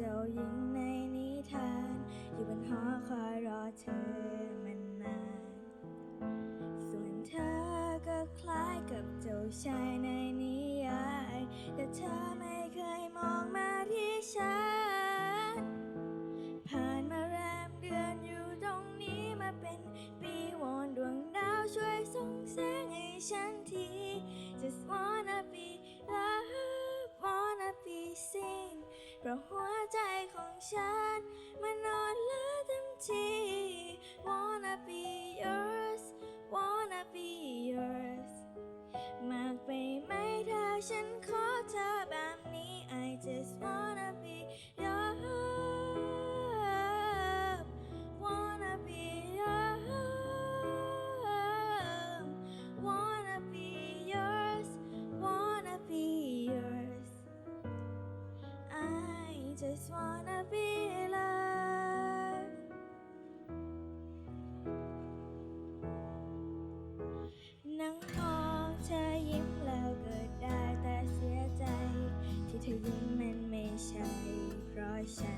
เจ้าหญิงในนิทาน อยู่บนหอคอยรอเธอมานาน ส่วนเธอก็คล้ายกับเจ้าชายในนิยาย แต่เธอไม่เคยมองมาที่ฉัน just wanna be loved นั่งมองเธอยิ้มแล้วเกิดได้แต่เสียใจ ที่เธอยิ้มมันไม่ใช่เพราะฉัน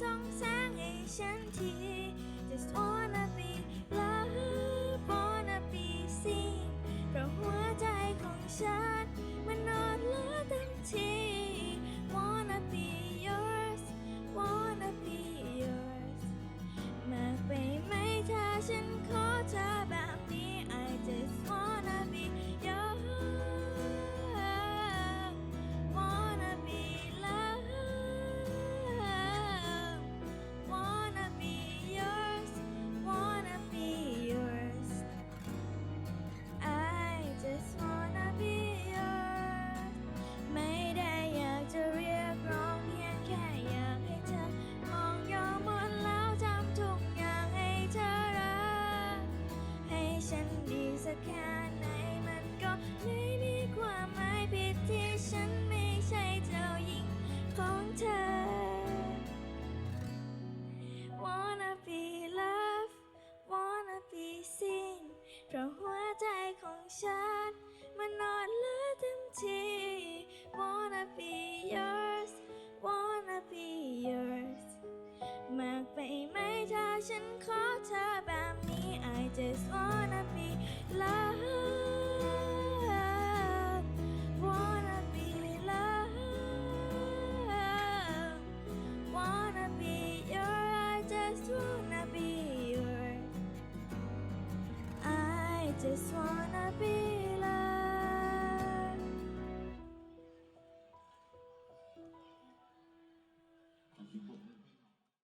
ส่องแสงให้ฉันที just wanna ของฉัน มันนอนเล้วเต็มที wanna be your just wanna be loved.